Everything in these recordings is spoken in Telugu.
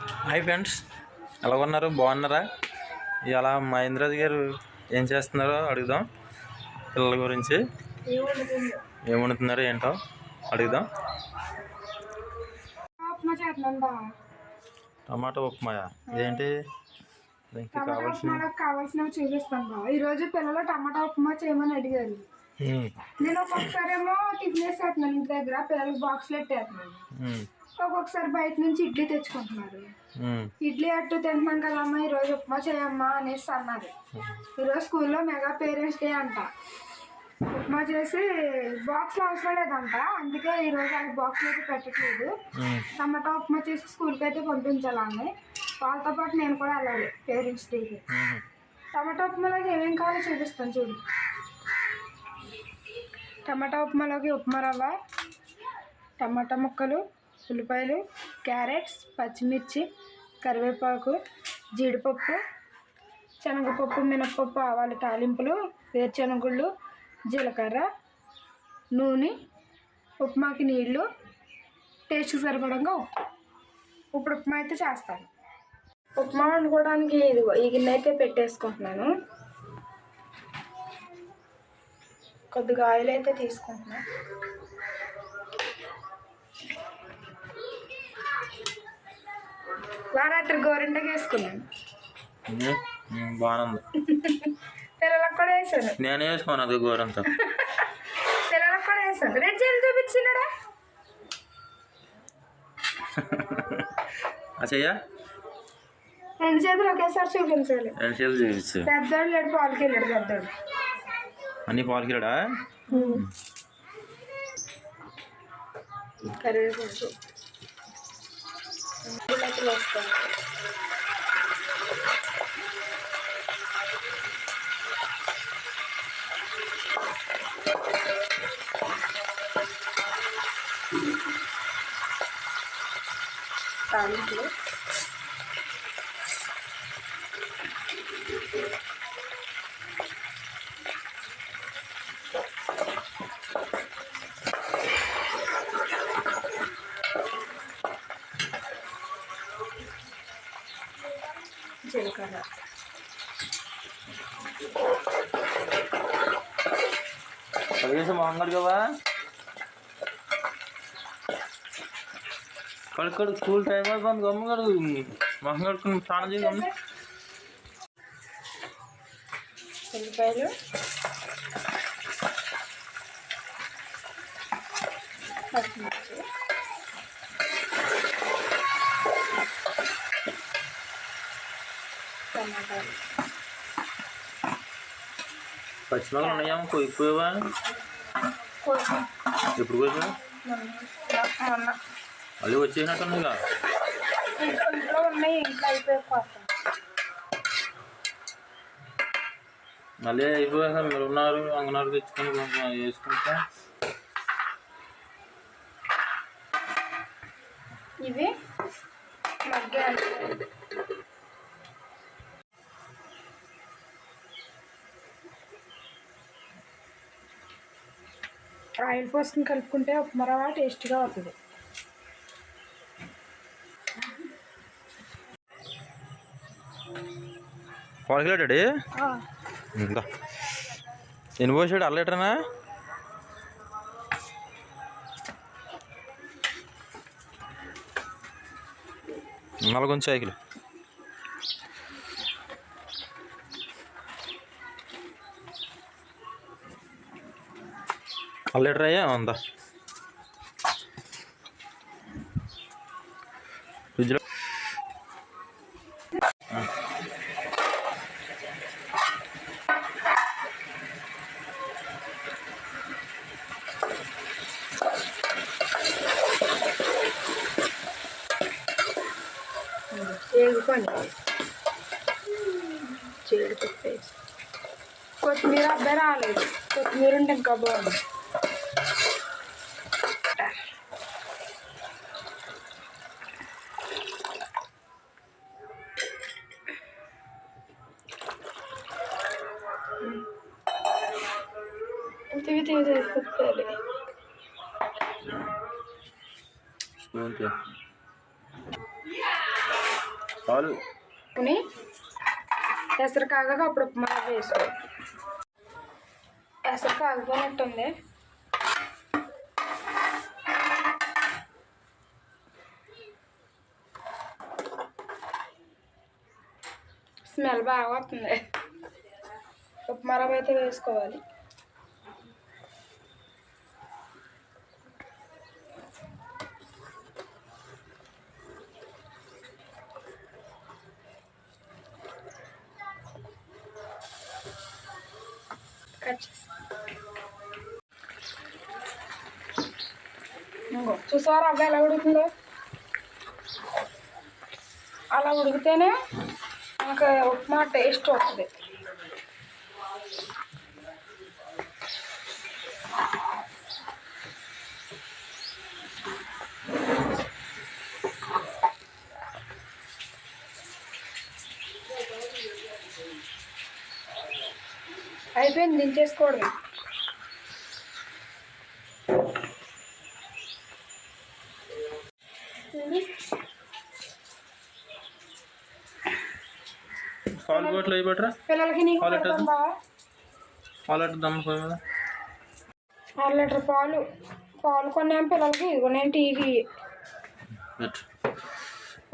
హాయ్ ఫ్రెండ్స్ ఎలా ఉన్నారు? బాగున్నారా? ఇవాళ మహేంద్రరాజు గారు ఏం చేస్తున్నారో అడుగుదాం. పిల్లల గురించి. ఏం వండుతున్నారో ఏంటో అడుగుదాం. టమాటా ఉప్మాయా ఏంటి? దీనికి కావాల్సిన ఉప్మాలకు కావాల్సినవి చూపిస్తాను బా ఈ రోజు పిల్లలు టమాటా ఉప్మా చేయమని అడిగారు. నేను ఒక్కొక్కసారి ఏమో టిఫిన్ వేసేస్తున్నాను ఇంటి దగ్గర. పిల్లలకి బాక్స్లు పెట్టేస్తున్నాను. ఒక్కొక్కసారి బయట నుంచి ఇడ్లీ తెచ్చుకుంటున్నారు. ఇడ్లీ అట్టు తింటున్నాం కదమ్మా ఈ రోజు ఉప్మా చేయమ్మా అనేసి అన్నారు. ఈరోజు స్కూల్లో మెగా పేరెంట్స్ డే అంట. ఉప్మా చేసి బాక్స్లో అవసరం లేదంట. అందుకే ఈ రోజు వాళ్ళకి బాక్స్లో అయితే పెట్టట్లేదు. టమాటా ఉప్మా చేసి స్కూల్కి అయితే పంపించాలండి వాళ్ళతో పాటు నేను కూడా వెళ్ళాలి పేరెంట్స్ డేకి. టమాటా ఉప్మాలోకి ఏమేం కావాలో చూపిస్తాను చూడు. టమాటా ఉప్మాలోకి ఉప్మా రవ్వ టమాటా ముక్కలు ఉల్లిపాయలు క్యారెట్స్ పచ్చిమిర్చి కరివేపాకు జీడిపప్పు శనగపప్పు మినపప్పు ఆవాలు తాలింపులు వేరుశనగుళ్ళు జీలకర్ర నూనె ఉప్మాకి నీళ్ళు టేస్ట్కి సరిపడంగా ఉప్పు. ఇప్పుడు ఉప్మా అయితే చేస్తాను. ఉప్మా వండుకోవడానికి ఇదిగో ఈ గిన్నె అయితే పెట్టేసుకుంటున్నాను. కొద్దిగా ఆయిల్ అయితే తీసుకుంటున్నాను రాత్రి గోరింటకి వేసుకున్నాను. బాగుంది. పిల్లలకు కూడా వేసాను. నేను వేసుకోను అది గోరంతా. పిల్లలకు కూడా వేసాను. రెడ్ చేయాలి చూపించినాడా? అచ్చయ్యా రెండు చేతులు ఒకేసారి చూపించాలి. రెండు చేతులు చూపించు. పెద్దోడు లేడు పాలకి వెళ్ళాడు పెద్దోడు. అన్ని పాలకిరాడా కరివేపాకు. ఉల్లిపాయలు వేస్తాను జీలకర్ర కడిగేసి మొహం కడుకోవా? కడుక్కడు స్కూల్ టైం అయిపోయింది గమ్మ కడుగు. మొహం కడుకుని స్నానం చేయి గమ్మ ఉల్లిపాయలు. పచ్చిమిర్చి. పచ్చిమిరపకాయలు ఉన్నాయా కొయ్యిపోయావా కోసం ఎప్పుడు కోసా మొన్న మళ్ళీ వచ్చేసినట్టుందిగా ఇంట్లో ఇంట్లో ఉన్నాయి ఇంట్లో అయిపోయి మళ్ళీ అయిపోయాక మీరు ఉన్నారు అంగనారు తెచ్చుకొని కొంచెం వేసుకుంటా ఇవి మగ్గాలి ఆయిల్ పోసుకుని కలుపుకుంటే ఉప్మా రవ్వ టేస్ట్గా అవుతుంది. పాలకిలో డాడీ? ఇంకా ఎన్ని పోసాడు? అర లీటర్నా? మళ్ళీ కొంచెం మళ్ళీ అర ఉందా ఫ్రిడ్జ్లో. కొత్తిమీర అబ్బాయి రాలేదు. కొత్తిమీర ఉంటే ఇంకా బాగుంది స్పూన్ తే. పాలు. కొని ఎసరు కాగాక అప్పుడు ఉప్మా రవ్వ వేసుకో. ఎసరు కాగిపోయినట్టుంది. స్మెల్ బాగా వస్తుంది. ఉప్మా రవ్వ అయితే వేసుకోవాలి. కట్ ఇంకో చూసారా అబ్బాయి ఎలా ఉడుకుతుందో? అలా ఉడికితేనే మనకు ఉప్మా టేస్ట్ వస్తుంది. అయిపోయింది బాటిల్ పట్టరా పిల్లలకి నీకు అర లీటర్ పాలు. పాలు కొన్నాం పిల్లలకి ఇదిగో నేను టీకి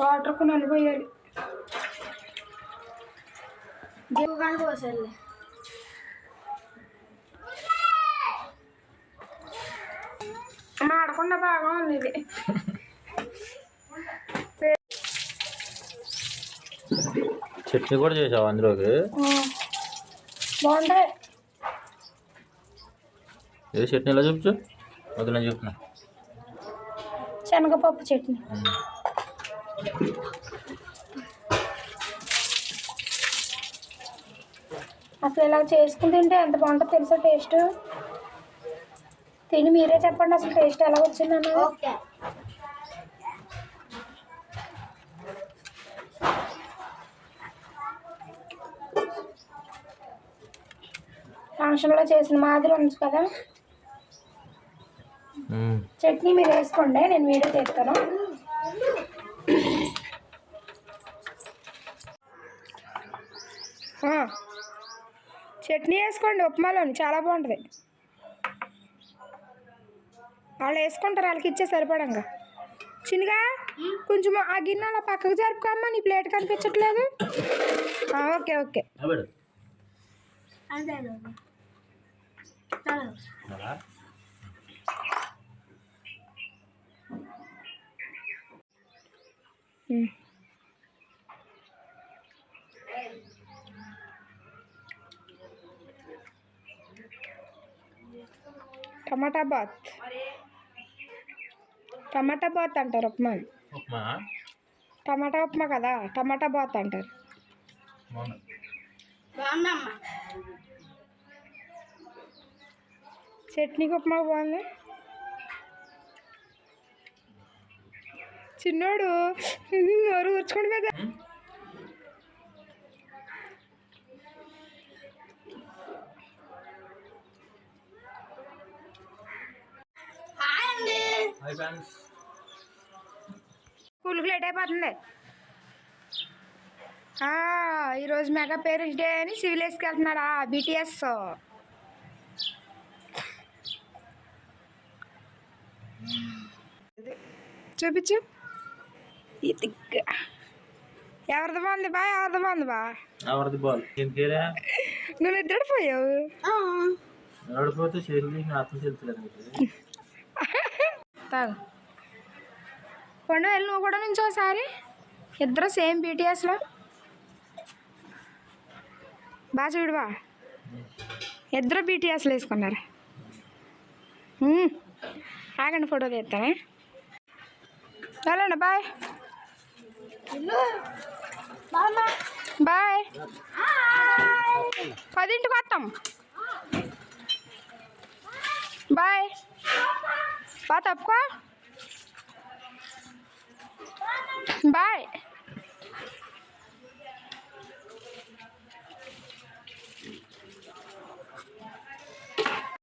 వాటర్ కొన్ని అనిపోయాలి దేవుగానికి పోసలే మాడకుండా బాగా ఉంది ఇది. చట్నీ కూడా చేసావు అందులోకి? బాగుంటాయి. ఏ చట్నీ ఎలా చూపించు? వదిలేని చెప్తున్నా. శనగపప్పు చట్నీ. అసలు ఇలా చేసుకుని తింటే ఎంత బాగుంటుందో తెలుసా టేస్ట్? తిని మీరే చెప్పండి అసలు టేస్ట్ ఎలా వచ్చిందన్న ఓకే. ఫంక్షన్లో చేసిన మాదిరి ఉంది కదా. చట్నీ మీరు వేసుకోండి నేను వీడియో తీస్తాను. ఆ, చట్నీ వేసుకోండి ఉప్మాలోని చాలా బాగుంటుంది. వాళ్ళు వేసుకుంటారు వాళ్ళకి ఇచ్చే సరిపడంగా. చిన్నగా కొంచెం ఆ గిన్నె అలా పక్కకు జరుపుకోమ్మా నీ ప్లేట్ కనిపించట్లేదు. Okay okay. Tomato bath. Tomato bath అంటారు ఉప్మా ఉప్మా? టమాటా ఉప్మా కదా టమాటా బాత్ అంటారు. చట్నీకి ఉప్మా బాగుంది? చిన్నోడు నోరు ఊర్చుకోండి మీద హాయ్ అండి హాయ్ ఫ్రెండ్స్ స్కూల్కి లేట్ అయిపోతుంది. ఆ, ఈరోజు మెగా పేరెంట్స్ డే అని సివిల్ వేసుకు వెళ్తున్నాడా బీటీఎస్. చూపించు. ఇది ఎవరిది బాగుంది బా? ఎవరిది బాగుంది బా? ఎవరిది ఇంకేరా నువ్వు నిద్రపోయావు. అర్థం తెలుసులేదు మీకు తాగు పండు వెళ్ళి నువ్వు కూడా నుంచి ఒకసారి. ఇద్దరు సేమ్ బీటీఎస్లో బాగా చూడువా. ఇద్దరు బీటీఎస్లో వేసుకున్నారు. ఆగండి ఫోటో తీస్తానే. వెళ్ళండి బాయ్. బాయ్. పదింటికి వస్తాం. బాయ్. బా తప్పుకో బాయ్